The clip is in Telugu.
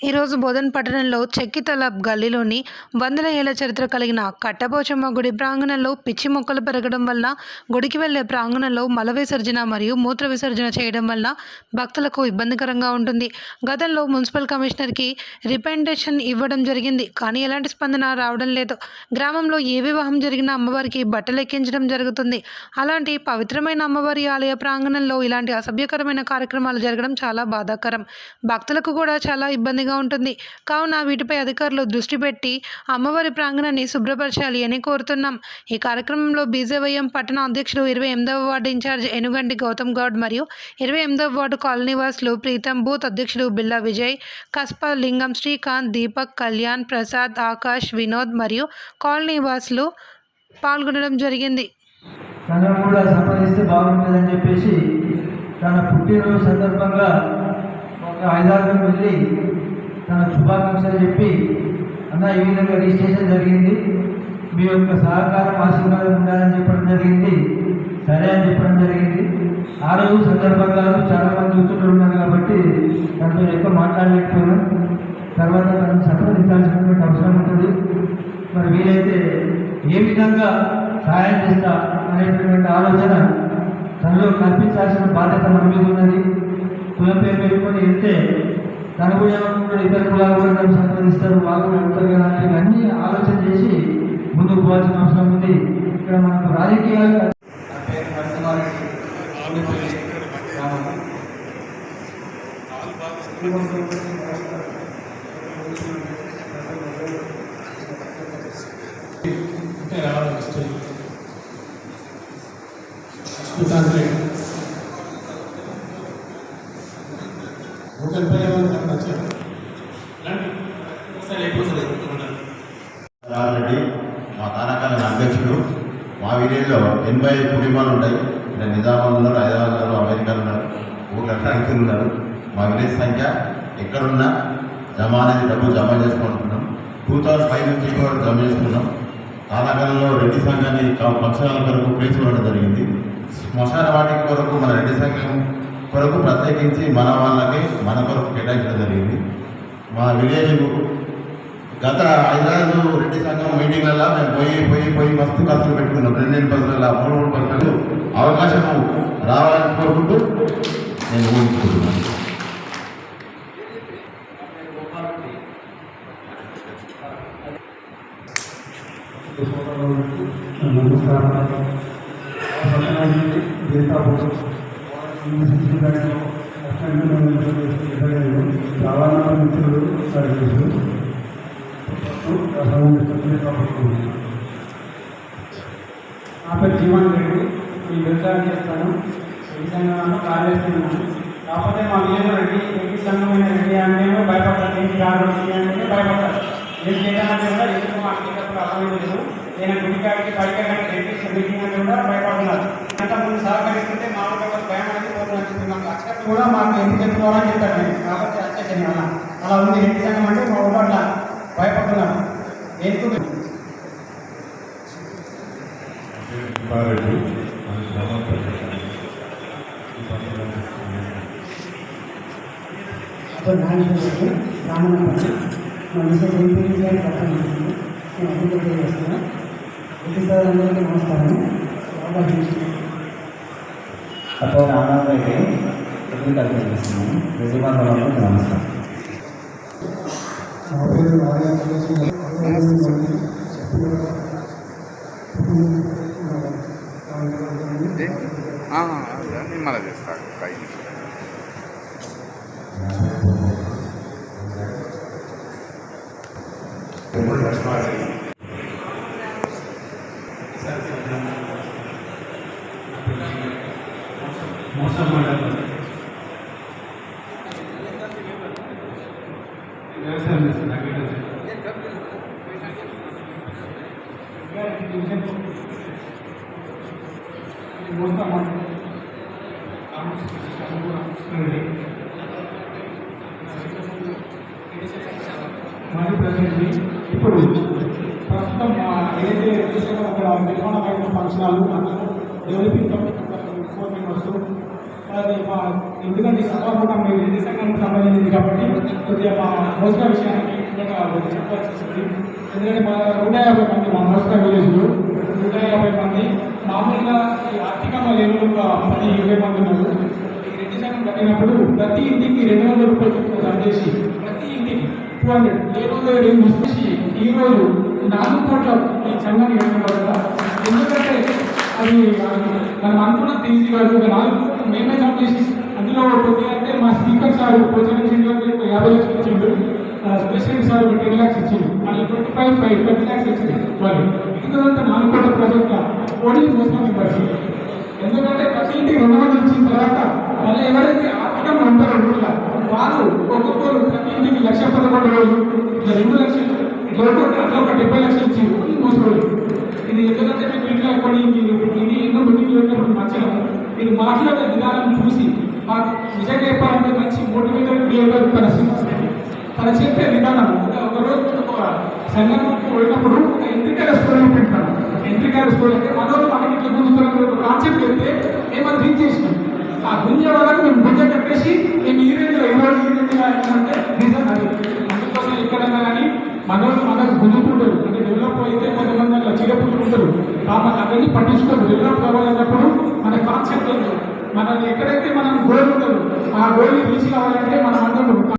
ఈరోజు బోధన్ పట్టణంలో చెక్కితలబ్ గల్లీలోని వందల ఏళ్ళ చరిత్ర కలిగిన కట్టపోచమ్మ గుడి ప్రాంగణంలో పిచ్చి మొక్కలు పెరగడం వల్ల గుడికి వెళ్ళే ప్రాంగణంలో మల విసర్జన మరియు మూత్ర విసర్జన చేయడం వల్ల భక్తులకు ఇబ్బందికరంగా ఉంటుంది. గతంలో మున్సిపల్ కమిషనర్కి రిపెండేషన్ ఇవ్వడం జరిగింది కానీ ఎలాంటి స్పందన రావడం లేదు. గ్రామంలో ఏ వివాహం జరిగినా అమ్మవారికి బట్టలు ఎక్కించడం జరుగుతుంది. అలాంటి పవిత్రమైన అమ్మవారి ఆలయ ప్రాంగణంలో ఇలాంటి అసభ్యకరమైన కార్యక్రమాలు జరగడం చాలా బాధాకరం. భక్తులకు కూడా చాలా ఇబ్బందిగా ఉంటుంది. కావున వీటిపై అధికారులు దృష్టి పెట్టి అమ్మవారి ప్రాంగణాన్ని శుభ్రపరచాలి అని కోరుతున్నాం. ఈ కార్యక్రమంలో బీజేవైఎం పట్టణ అధ్యక్షులు ఇరవై ఎనిమిదవ వార్డు ఇన్ఛార్జ్ ఎనుగంటి గౌతమ్ గౌడ్ మరియు ఇరవై ఎనిమిదవ వార్డు కాలనీ వాసులు ప్రీతం బూత్ అధ్యక్షులు బిల్లా విజయ్ కస్ప లింగం శ్రీకాంత్ దీపక్ కళ్యాణ్ ప్రసాద్ ఆకాష్ వినోద్ మరియు కాలనీ వాసులు పాల్గొనడం జరిగింది. తనను కూడా సంపాదిస్తే బాగుంటుందని చెప్పేసి తన పుట్టినరోజు సందర్భంగా ఒక ఐదారు వెళ్ళి తన శుభాకాంక్షలు చెప్పి అన్న ఈ విధంగా రిజిస్ట్రేషన్ జరిగింది. మీ యొక్క సహకారం ఆశీర్వాదం ఉండాలని చెప్పడం జరిగింది. సరే అని చెప్పడం జరిగింది. ఆ రోజు సందర్భంగా చాలా మంది కూర్చుంటూ ఉన్నారు కాబట్టి తనతో ఎక్కువ మాట్లాడలేకపోయినా తర్వాత తను సంప్రదించాల్సినటువంటి అవసరం ఉంటుంది. మరి వీలైతే ఏ విధంగా సహాయం చేస్తా అనేటటువంటి ఆలోచన తనలో కల్పించాల్సిన బాధ్యత మన మీద ఉన్నది. కులం పేరు పెట్టుకొని వెళ్తే తను ఇతర కులాలు కూడా సంప్రదిస్తారు వాళ్ళు కూడా కదా అని అన్ని ఆలోచన చేసి ముందుకు పోవాల్సిన అవసరం ఉంది. ఇక్కడ మనకు రాజకీయాలు నా పేరు నరసింహారెడ్డి. ఊరిపల్లి అంటే రావడం రెడ్డి మా తానకాల అధ్యక్షుడు మా విలేజ్లో ఎనభై ఐదు కుటుంబాలు ఉంటాయి. ఇక్కడ నిజామాబాద్ ఉన్నారు హైదరాబాద్ ఉన్నారు అమెరికాలో ఉన్నారు ఊళ్ళో ట్యాంకులు ఉన్నారు. మా విలేజ్ సంఖ్య ఎక్కడున్నా జమ అనేది డబ్బు జమ చేసుకుంటున్నాం. టూ థౌసండ్ ఫైవ్ నుంచి కూడా జమ చేసుకున్నాం. తానాకాలంలో రెడ్డి సంఘాన్ని పక్షాల కొరకు ప్లేస్ ఇవ్వడం జరిగింది. శ్మశాన వాటికి కొరకు మన రెడ్డి సంఘం కొరకు ప్రత్యేకించి మన వాళ్ళకి మన కొరకు కేటాయించడం జరిగింది. మా విలేజ్ గత ఐదారు రెడ్డి సంఘం మీటింగ్లలో మేము పోయి పోయి పోయి మస్తు ఖర్చులు పెట్టుకున్నాం. రెండు రెండు బస్సులలో మూడు మూడు బస్సులు అవకాశం రావాలని కోరుకుంటూ నేను ఊహించుకుంటున్నాను రవాణా మిత్రులు సర్వీసు నా పేరు జీవన్ రెడ్డి వ్యవసాయం చేస్తాను వ్యవసాయంలో కార్యస్తున్నాను కాకపోతే మా విజయం రెడ్డి రెడ్డి సంఘమైన రెడ్డి అంటే భయపడతారు ఏంటి అంటే భయపడతారు ఏం కూడా ఎందుకు మాకు చేసేప్పుడు అర్థం లేదు నేను గుడికాడికి పైకి రెడ్డి మీటింగ్ కూడా భయపడుతున్నారు అంటే ముందు సహకరిస్తుంటే మా ఎవరు భయం అనేది పోతున్నారు మాకు అక్షరం కూడా మాకు ఎందుకు చెప్పుకోవాలని చెప్పారు నేను కాబట్టి వచ్చేసాను అలా అలా ఉంది రెడ్డి సంఘం అంటే మా ఊళ్ళో అట్లా భయపడుతున్నారు ఎందుకు నమస్కారం. అప్పుడు రామారెడ్డి ఎదురు కలిపి నమస్కారం. మళ్ళీ చేస్తాను ట్రై మోసం వ్యవసాయం చేస్తాను అగ్రికల్చర్ మరి ఇప్పుడు ప్రస్తుతం ఏదైతే చేసామో ఒక నిర్మాణ ఫంక్షన్ హాల్ డెవలపింగ్ ఎందుకంటే సభాముఖం మీరు రెడ్డి సంఘానికి సంబంధించింది కాబట్టి కొద్దిగా మా మోసగా విషయానికి ఇంకా చెప్పాల్సి వస్తుంది. ఎందుకంటే మా నూట యాభై మంది మా మోసగా విలేజ్లో నూట యాభై మంది. మామూలుగా ఈ ఆర్థికంగా లేని ఒక పది ఇరవై మంది ఉన్నారు. ఈ రెడ్డి సంఘం కట్టినప్పుడు ప్రతి ఇంటికి రెండు వందల రూపాయలు చొప్పున చేసి ప్రతి ఇంటికి టూ హండ్రెడ్. ఏ రోజు రెండు ఈ రోజు నాలుగు కోట్ల ఈ సంఘాన్ని కట్టిన ఎందుకంటే అది మనం అనుకున్న ఈజీ కాదు ఒక నాలుగు మేమే కంప్లీట్ అందులో ఒకటి అంటే మా స్పీకర్ సార్ కోచింగ్ ఇచ్చిండు యాభై లక్షలు ఇచ్చిండు. స్పెషల్ సార్ ఒక టెన్ ల్యాక్స్ ఇచ్చిండు. మళ్ళీ twenty five five twenty lakhs ఇచ్చింది వాళ్ళు. ఎందుకంటే నాలుగు కోట్ల ప్రాజెక్ట్ ఓన్లీ మోసం ఇవ్వాలి ఎందుకంటే ప్రతి ఇంటికి రెండు వందలు ఇచ్చిన తర్వాత మళ్ళీ ఎవరైతే ఆర్థికంగా ఉంటారో ఊళ్ళో వాళ్ళు ఒక్కొక్కరు ప్రతి ఇంటికి లక్ష పదకొండు రోజులు రెండు లక్షలు ఇట్లా ఒక డెబ్బై లక్షలు ఇచ్చింది మాట్లాడే విధానం చూసి మాకు నిజంగా చెప్పాలంటే మంచి మోటివేటర్ క్రియేటర్ తన తన చెప్పే విధానం ఒక ఒక రోజు ఒక సంఘంకి పోయినప్పుడు ఒక ఎంట్రికల్ స్కూల్ పెట్టాను ఎంట్రికల్ స్కూల్ అంటే మనోళ్ళు మనకి ఇట్లా గుంజుతున్న ఒక కాన్సెప్ట్ చెప్తే మేము అది రీచ్ చేసినాం ఆ గుంజ వరకు మేము గుంజ కట్టేసి మేము ఈ రేంజ్లో ఈ అంటే నిజం అది. అందుకోసం ఎక్కడన్నా కానీ మనోళ్ళు మనకు గుంజుకుంటారు అంటే డెవలప్ అయితే కొంతమంది అట్లా చిరపుకుంటారు కాబట్టి అవన్నీ పట్టించుకోరు. డెవలప్ కావాలన్నప్పుడు మన కాన్సెప్ట్ ఎక్కడైతే మనం గోల్ ఆ గోల్ని రీచ్ కావాలంటే మనం అందరం